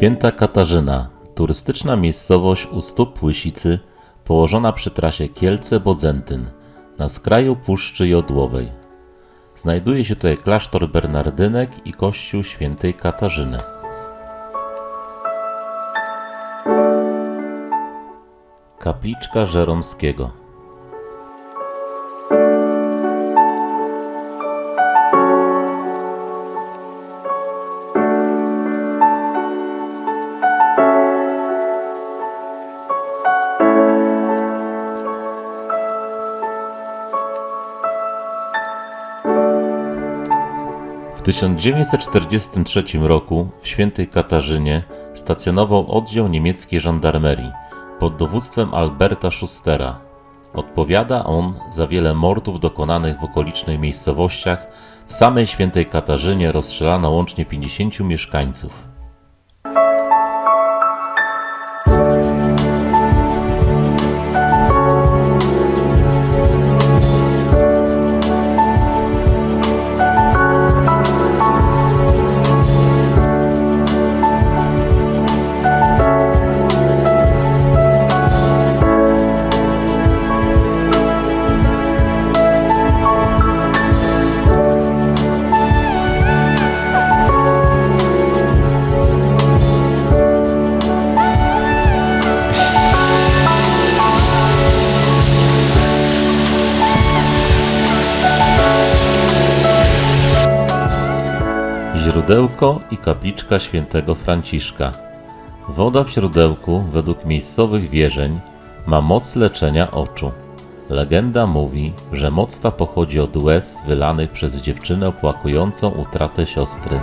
Święta Katarzyna, turystyczna miejscowość u stóp Łysicy, położona przy trasie Kielce-Bodzentyn, na skraju Puszczy Jodłowej. Znajduje się tutaj klasztor Bernardynek i kościół świętej Katarzyny. Kapliczka Żeromskiego W 1943 roku w Świętej Katarzynie stacjonował oddział niemieckiej żandarmerii pod dowództwem Alberta Schustera. Odpowiada on za wiele mordów dokonanych w okolicznych miejscowościach. W samej Świętej Katarzynie rozstrzelano łącznie 50 mieszkańców. Źródełko i kapliczka świętego Franciszka. Woda w źródełku, według miejscowych wierzeń, ma moc leczenia oczu. Legenda mówi, że moc ta pochodzi od łez wylanych przez dziewczynę opłakującą utratę siostry.